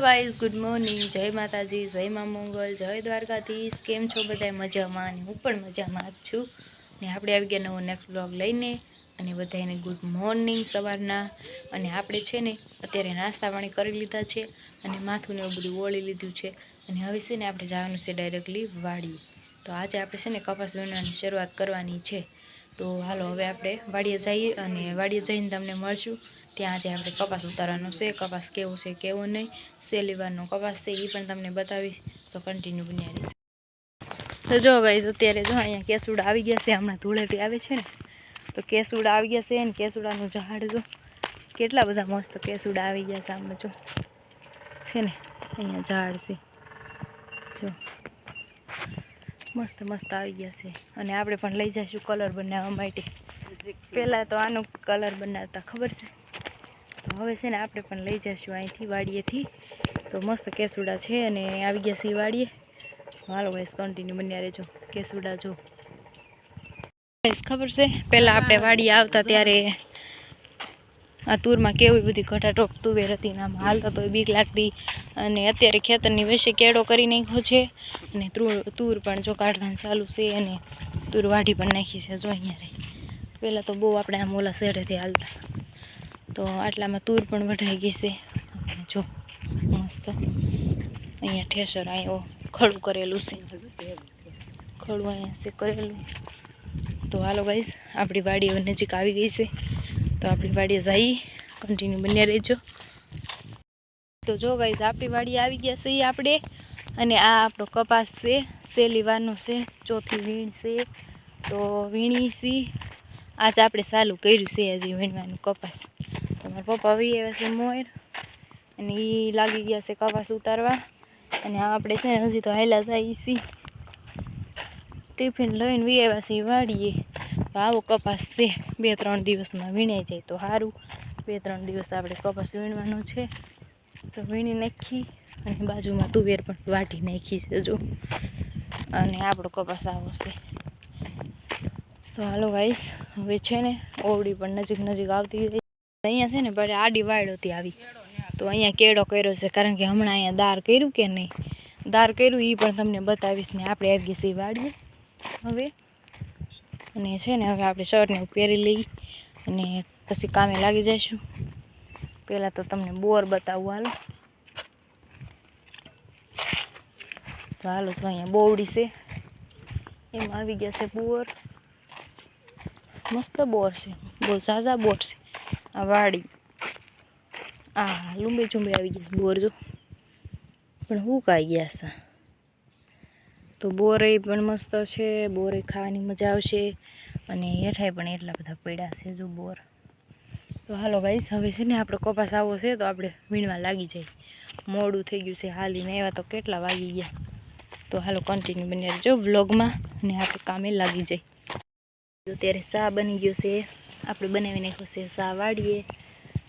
Guys good morning જય માતાજી, જય મા મંગલ, જય દ્વારકાધીશ. કેમ છો બધા મજામાં અને હું પણ મજામાં જ છું. ને આપણે આવી ગયા નવો નેક્સ્ટ બ્લોગ લઈને અને બધાને ગુડ મોર્નિંગ સવારના. અને આપણે છે ને અત્યારે નાસ્તા પાણી કરી લીધા છે અને માથું એવું બધું ઓળી લીધું છે. અને હવે છે ને આપણે જવાનું છે ડાયરેક્ટલી વાડીએ. તો આજે આપણે છે ને કપાસ વીણવાની શરૂઆત કરવાની છે. તો હાલો, હવે આપણે વાડીએ જઈએ અને વાડીએ જઈને તમને મળશું. ત્યાં આજે આપણે કપાસ ઉતારવાનો છે કપાસ કેવો છે કેવો નહીં સેલીવારનો કપાસ છે એ પણ તમને બતાવીશ. તો કન્ટિન્યુ બન્યા રહેજો તો જો ગઈ અત્યારે જો અહીંયા કેસુડા આવી ગયા છે હમણાં ધૂળેટી આવે છે ને તો કેસુડા આવી ગયા છે ને કેસુડાનું ઝાડ જો કેટલા બધા મસ્ત કેસુડા આવી ગયા છે આમ જો. છે ને અહીંયા ઝાડ છે. જો મસ્ત મસ્ત આવી ગયા છે. અને આપણે પણ લઈ જઈશું કલર બનાવવા માટે. પહેલાં તો આનો કલર બનાવતા ખબર છે? હવે છે ને આપણે પણ લઈ જઈશું અહીંથી વાડીએથી. તો મસ્ત કેસુડા છે અને આવી ગયા છે ઈ વાડીએ. હાલો ગાઈસ કન્ટિન્યુ બન્યા રહેજો. કેસુડા જો. ખબર છે? પહેલાં આપણે વાડીએ આવતા ત્યારે આ તૂરમાં કેવી બધી ઘટાટોપ તુવેર હતી ને આમ હાલતા તો બીક લાગતી. અને અત્યારે ખેતરની વચ્ચે કેળો કરી નાખ્યો છે. અને તૂર પણ જો કાઢવાનું ચાલુ છે અને તૂર વાઢી પણ નાખી છે જો અહીંયા પહેલાં તો બહુ આપણે આમ ઓલા શેરેથી હાલતા. તો આટલામાં તૂર પણ વઢાઈ ગઈ છે. જો, મસ્ત. અહીંયા ઠેસર આવ્યો ખડું કરેલું છે. ખડું અહીંયા છે કરેલું. તો હાલો ગાઈસ આપણી વાડીઓ નજીક આવી ગઈ છે. તો આપણી વાડીએ જઈ કન્ટિન્યુ બન્યા રહેજો. તો જો ગાઈસ આપણી વાડી આવી ગયા છે આપણે. અને આ આપણો કપાસ છે સેલીવાનો છે, ચોથી વીણ છે. તો વીણી સી આજે આપણે ચાલુ કર્યું છે હજી વીણવાનું કપાસ. તમારા પપ્પા વી આવ્યા છે મોર અને એ લાગી ગયા છે કપાસ ઉતારવા અને આપણે છે ને હજી તો હાયલા જાય સી ટિફિન લઈને વી આવ્યા છીએ વાળીએ તો આવો કપાસ છે બે ત્રણ દિવસમાં વીણાઈ જાય તો સારું બે ત્રણ દિવસ આપણે કપાસ વીણવાનો છે તો વીણી નાખી અને બાજુમાં તુવેર પણ વાટી નાખી છે જો અને આપણો કપાસ આવો છે તો હાલો ગાઈસ હવે છે ને ઓવડી પણ નજીક નજીક આવતી અહીંયા છે ને પડે આડી વાડ હતી આવી. તો અહીંયા કેળો કર્યો છે, કારણ કે હમણાં અહીંયા દાર કર્યું કે નહીં? દાર કર્યું એ પણ તમને બતાવીશ ને આપણે આવી ગઈ છીએ વાડીએ. હવે અને છે ને હવે આપણે શર્ટને પહેરી લઈ અને પછી કામે લાગી જઈશું. પહેલાં તો તમને બોર બતાવું હાલો. તો હાલો જો અહીંયા બોવડી છે. એમાં આવી ગયા છે બોર. મસ્ત બોર છે. બહુ ઝાઝા બોર છે. આ વાડી. આ લુંબે ચુંબે આવી ગયા બોર જો. પણ હુકાઈ ગયા છે તો બોરે પણ મસ્ત છે, બોરે ખાવાની મજા આવશે અને હેઠાય પણ એટલા બધા પડ્યા છે જો બોર. તો હાલો ગાઈસ હવે છે ને આપણે કપાસ આવો છે તો આપણે વીણવા લાગી જાય. મોડું થઈ ગયું છે હાલીને એવા તો કેટલા વાગી ગયા. તો હાલો કન્ટિન્યુ બની રહેજો વ્લોગમાં અને આપણે કામે લાગી જાય. અત્યારે ચા બની ગયો છે. આપણે બનાવી નાખ્યું છે ચા વાળીએ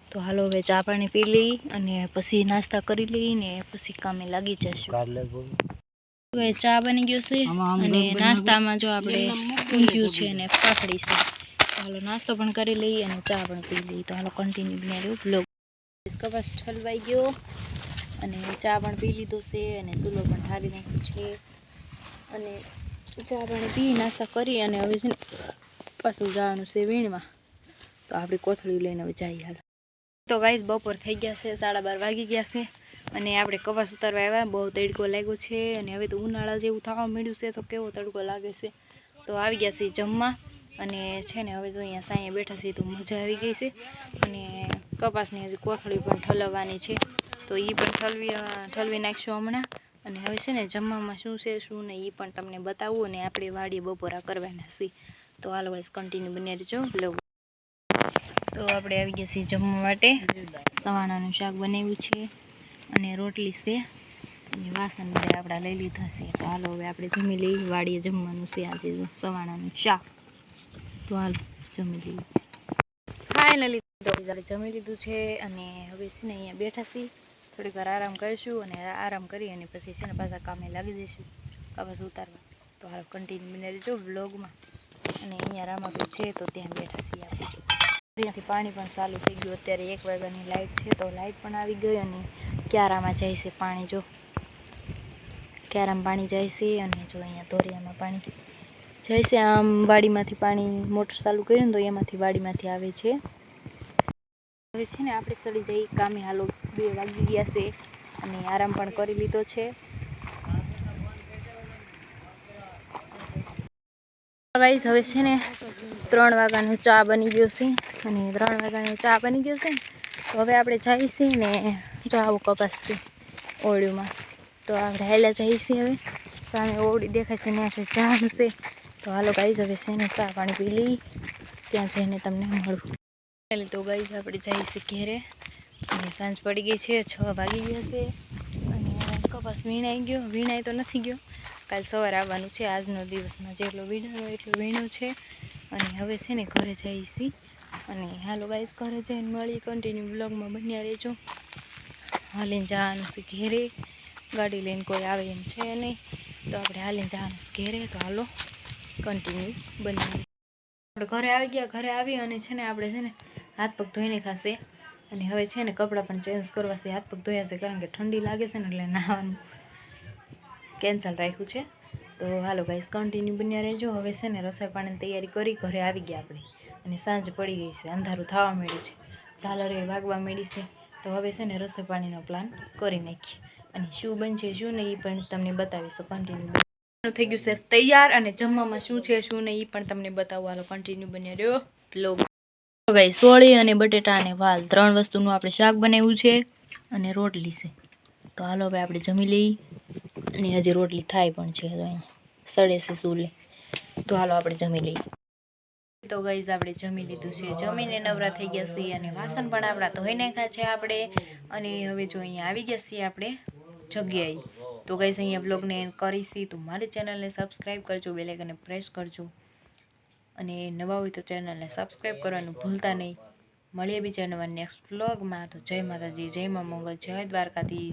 તો હાલો હવે ચા પાણી પી લઈ અને પછી નાસ્તા કરી લઈ ને પછી કામે લાગી જશું. હવે ચા બની ગયો છે અને નાસ્તામાં જો આપણે ઊંધિયું છે અને પાપડી છે. તો હાલો નાસ્તો પણ કરી લઈએ અને ચા પણ પી લઈએ તો હાલો કન્ટિન્યુ બની રહ્યું બ્લોગ કપાસ ઠલવાઈ ગયો અને ચા પણ પી લીધો છે અને ચૂલો પણ ઠારી નાખ્યો છે. અને ચા પાણી પી નાસ્તા કરી અને હવે છે ને પાછું જવાનું છે વીણમાં. તો આપણી કોથળી લઈને હવે જઈએ હાલ. તો ગાઈસ બપોર થઈ ગયા છે, સાડા બાર વાગી ગયા છે અને આપણે કપાસ ઉતારવા આવ્યા. બહુ તડકો લાગ્યો છે અને હવે તો ઉનાળા જેવું થવા મળ્યું છે, તો કેવો તડકો લાગે છે? તો આવી ગયા છે જમવા અને છે ને હવે જો અહીંયા સાંયે બેઠા છીએ તો મજા આવી ગઈ છે અને કપાસની હજી કોથળી પણ ઠલવવાની છે. તો એ પણ ઠલવી ઠલવી નાખશું હમણાં અને હવે છે ને જમવામાં શું છે, શું નહીં એ પણ તમને બતાવું અને આપણે વાડીએ બપોરા કરવાના છીએ. તો હાલ વાઈસ કન્ટિન્યુ બની રહેજો. બ્લોગ તો આપણે આવી ગયા છીએ જમવા માટે. સવાણાનું શાક બનાવ્યું છે અને રોટલી છે. અને વાસણ બધા આપણા લઈ લીધા છે. તો હાલો હવે આપણે જમી લઈ વાડીએ જમવાનું છે આજે સવાણાનું શાક. તો હાલો જમી લઈએ. ફાઇનલી જમી લીધું છે અને હવે છે ને અહીંયા બેઠા છીએ. થોડીક વાર આરામ કરીશું અને આરામ કરી અને પછી છે ને પાછા કામે લાગી જઈશું. કપાસ ઉતારવા. તો હાલ કન્ટિન્યુ બની રહેજો બ્લોગમાં અને અહીંયા રામાપીર છે તો ત્યાં બેઠા છીએ આપણે. ત્યાંથી પાણી પણ ચાલુ થઈ ગયું. અત્યારે એક વાગ્યાની લાઇટ છે તો લાઇટ પણ આવી ગઈ અને ક્યારામાં જાય છે પાણી જો. ક્યારામાં પાણી જાય છે અને જો અહીંયા ધોરિયામાં પાણી જાય છે. આમ વાડીમાંથી પાણી મોટર ચાલુ કર્યું ને તો એમાંથી વાડીમાંથી આવે છે. હવે છે ને આપણે ચડી જઈ કામે હાલો બે વાગી ગયા છે અને આરામ પણ કરી લીધો છે. ગાઈઝ હવે છે ને ત્રણ વાગ્યાનો ચા બની ગયો છે. અને ત્રણ વાગ્યાની ચા બની ગયો છે તો હવે આપણે જઈશી ને જો આવું કપાસ છે ઓળીમાં તો આપણે હાલ્યા જઈશી હવે. સામે ઓળી દેખાય છે ને આપણે જવાનું છે. તો હાલો ગાઈ હવે છે ને ચા પાણી પી લઈ. ત્યાં જઈને તમને મળું. એટલે તો ગઈ આપણે જઈશી ઘેરે. અને સાંજ પડી ગઈ છે, છ વાગી ગયા છે. અને કપાસ વીણાઈ ગયો. વીણાઈ તો નથી ગયો. કાલ સવારે આવવાનું છે. આજનો દિવસમાં જેટલો હોય એટલો વીણો છે. અને હવે છે ને ઘરે છીએ અને હાલો ગાઈસ ઘરે જઈને મળી કન્ટિન્યુ બ્લોગમાં બન્યા રહેજો. હાલીને જવાનું છે ઘેરે. ગાડી લઈને કોઈ આવે એમ છે નહીં. તો આપણે હાલીને જવાનું છે ઘેરે. તો હાલો કન્ટિન્યુ બની આપણે ઘરે આવી ગયા, ઘરે આવી અને છે ને આપણે છે ને હાથ પગ ધોઈને ખાશે. અને હવે છે ને કપડાં પણ ચેન્જ કરવા છે, હાથ પગ ધોયા છે, કારણ કે ઠંડી લાગે છે ને એટલે નાહવાનું કેન્સલ રાખ્યું છે. તો હાલો ગાઈસ કન્ટિન્યુ બન્યા રહેજો. હવે છે ને રસોઈ પાણીની તૈયારી કરી, ઘરે આવી ગયા આપણે. અને સાંજ પડી ગઈ છે. અંધારું થવા માંડ્યું છે. ઝાલરે વાગવા માંડી છે. તો હવે છે ને રસોઈ પાણીનો પ્લાન કરી નાખીએ. અને શું બનશે, શું નહીં એ પણ તમને બતાવીશ. તો કન્ટિન્યુ થઈ ગયું છે તૈયાર અને જમવામાં શું છે, શું નહીં એ પણ તમને બતાવવાનો કન્ટિન્યુ બને રહ્યો બ્લોગ ગઈ સોળી અને બટેટા અને વાલ ત્રણ વસ્તુનું આપણે શાક બનાવ્યું છે અને રોટલી છે. તો હાલો, હવે આપણે જમી લઈએ. અને હજી રોટલી થાય પણ છે સડે છે ચૂલે. તો હાલો, આપણે જમી લઈએ. તો ગઈઝ આપણે જમી લીધું છે. જમીને નવરા થઈ ગયા છીએ અને વાસણ પણ આપણા ધોઈ નાખ્યા છે આપણે. અને હવે જો અહીંયા આવી ગયા છીએ આપણે જગ્યાએ. તો ગઈઝ અહીંયા બ્લોગને કરીશી. તો મારી ચેનલને સબસ્ક્રાઈબ કરજો બેલેકને પ્રેસ કરજો. અને નવા હોય તો ચેનલને સબસ્ક્રાઈબ કરવાનું ભૂલતા નહીં. મળીએ બીજા નવા નેક્સ્ટ બ્લોગમાં તો જય માતાજી, જય મા મંગલ, જય દ્વારકાથી